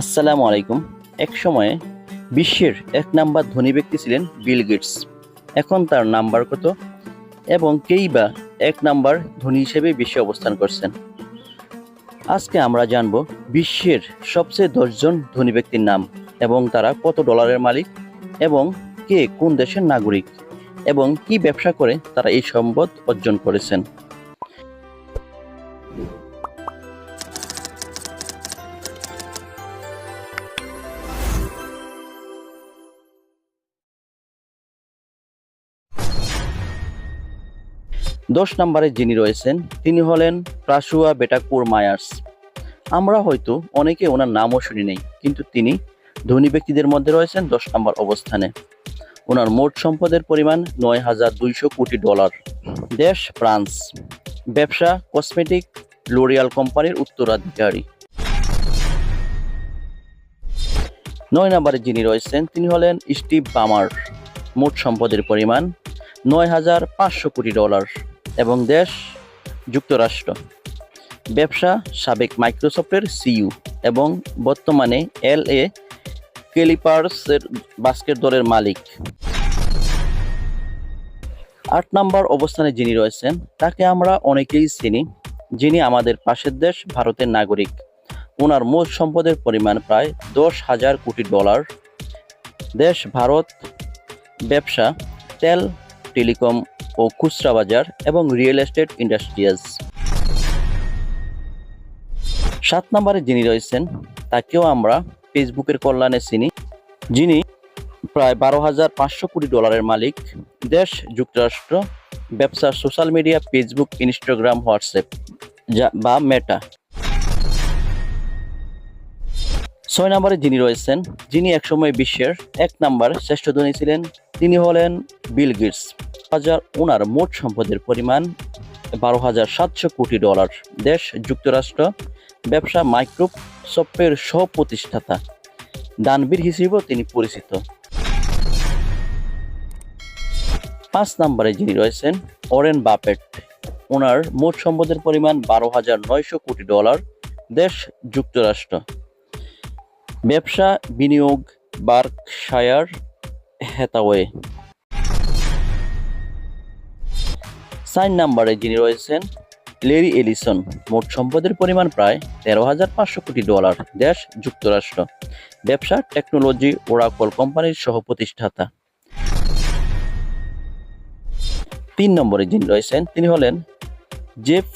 আসসালামু আলাইকুম। এক সময়ে বিশ্বের এক নাম্বার ধনী ব্যক্তি ছিলেন বিল গেটস। এখন তার নাম্বার কত? এবং কেই বা এক নাম্বার ধনী হিসেবে বিশ্বে অবস্থান করছেন? আজকে আমরা জানব বিশ্বের সবচেয়ে দশজন ধনী ব্যক্তির নাম এবং তারা কত ডলারের মালিক এবং কে কোন দেশের নাগরিক এবং কি ব্যবসা করে তারা এই সম্পদ অর্জন করেছেন। দশ নম্বরে যিনি রয়েছেন, তিনি হলেন প্রাসুয়া বেটাকুর মায়ার্স। আমরা হয়তো অনেকে ওনার নামও শুনি নেই, কিন্তু তিনি ধনী ব্যক্তিদের মধ্যে রয়েছেন দশ নম্বর অবস্থানে। ওনার মোট সম্পদের পরিমাণ নয় হাজার দুইশো কোটি ডলার। দেশ ফ্রান্স। ব্যবসা, কসমেটিক, লোরিয়াল কোম্পানির উত্তরাধিকারী। নয় নম্বরে যিনি রয়েছেন, তিনি হলেন স্টিভ বামার। মোট সম্পদের পরিমাণ নয় হাজার পাঁচশো কোটি ডলার। এবং দেশ যুক্তরাষ্ট্র। ব্যবসা সাবেক মাইক্রোসফটের সিইউ এবং বর্তমানে এল এ কেলিপার্সের বাস্কেট দলের মালিক। আট নম্বর অবস্থানে যিনি রয়েছেন, তাকে আমরা অনেকেই চিনি, যিনি আমাদের পাশের দেশ ভারতের নাগরিক। ওনার মোট সম্পদের পরিমাণ প্রায় দশ হাজার কোটি ডলার। দেশ ভারত ব্যবসা, তেল, টেলিকম ও খুচরা বাজার এবং রিয়েল এস্টেট ইন্ডাস্ট্রিয়ালস। সাত নম্বরে যিনি রয়েছেন, তাকেও আমরা ফেসবুকের কল্যাণে চিনি। যিনি প্রায় বারো হাজার পাঁচশো কোটি ডলারের মালিক, দেশ যুক্তরাষ্ট্র, ব্যবসার social media, Facebook, Instagram, WhatsApp, যা বা মেটা। ছয় নম্বরে যিনি রয়েছেন, যিনি একসময় বিশ্বের এক নাম্বার শ্রেষ্ঠ ধনী ছিলেন তিনি হলেন বিল গেটস। হাজার ওনার মোট সম্পদের পরিমাণ বারো হাজার সাতশো কোটি ডলার। দেশ, যুক্তরাষ্ট্র, ব্যবসা মাইক্রোসফটের সহ প্রতিষ্ঠাতা। দানবীর হিসেবেও তিনি পরিচিত। পাঁচ নম্বরে যিনি রয়েছেন অরেন বাপেট ওনার মোট সম্পদের পরিমাণ বারো হাজার নয়শো কোটি ডলার। দেশ, যুক্তরাষ্ট্র। ব্যবসা, বিনিয়োগ, বার্কশায়ার হ্যাথাওয়ে সাইন নাম্বারে যিনি রয়েছেন, লেরি এলিসন, মোট সম্পদের পরিমাণ প্রায় তেরো হাজার পাঁচশো কোটি ডলার, দেশ যুক্তরাষ্ট্র। ব্যবসা, টেকনোলজি, ওরাকল কোম্পানির সহ প্রতিষ্ঠাতা তিন নম্বরে যিনি রয়েছেন, তিনি হলেন জেফ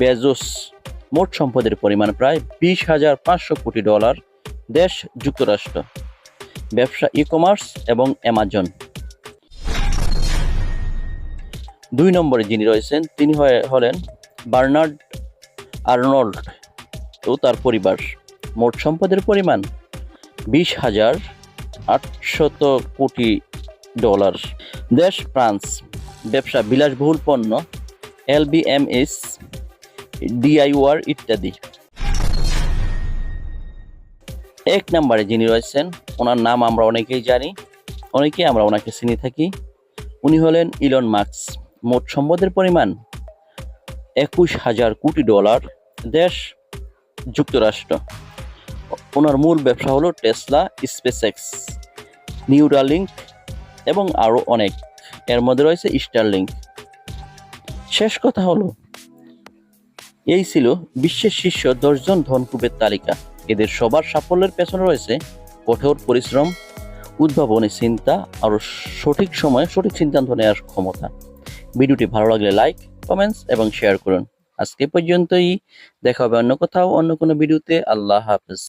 বেজোস, মোট সম্পদের পরিমাণ প্রায় বিশ হাজার পাঁচশো কোটি ডলার, দেশ যুক্তরাষ্ট্র। ব্যবসা ই কমার্স এবং অ্যামাজন দুই নম্বরে যিনি রয়েছেন, তিনি হলেন বার্নার্ড আর্নল্ড ও তার পরিবার। মোট সম্পদের পরিমাণ বিশ হাজার আটশত কোটি ডলার। দেশ, ফ্রান্স। ব্যবসা, বিলাসবহুল পণ্য এলবিএমএস ডিআইওয়ার ইত্যাদি। এক নম্বরে যিনি রয়েছেন, ওনার নাম আমরা অনেকেই জানি, অনেকেই আমরা ওনাকে চিনি থাকি। উনি হলেন ইলন মার্কস মোট সম্পদের পরিমাণ একুশ হাজার কোটি ডলার দেশ যুক্তরাষ্ট্র। ওনার মূল ব্যবসা হলো টেসলা, স্পেসএক্স নিউরালিঙ্ক এবং আরও অনেক। এর মধ্যে রয়েছে স্টারলিঙ্ক শেষ কথা হলো, এই ছিল বিশ্বের শীর্ষ দশজন ধনকুবের তালিকা। এদের সবার সাফল্যের পেছনে রয়েছে কঠোর পরিশ্রম, উদ্ভাবনী চিন্তা আর সঠিক সময়ে সঠিক সিদ্ধান্ত নেওয়ার ক্ষমতা। ভিডিওটি ভালো লাগলে লাইক কমেন্টস এবং শেয়ার করুন। আজকে পর্যন্তই। দেখা হবে অন্য কোথাও, অন্য কোনো ভিডিওতে। আল্লাহ হাফেজ।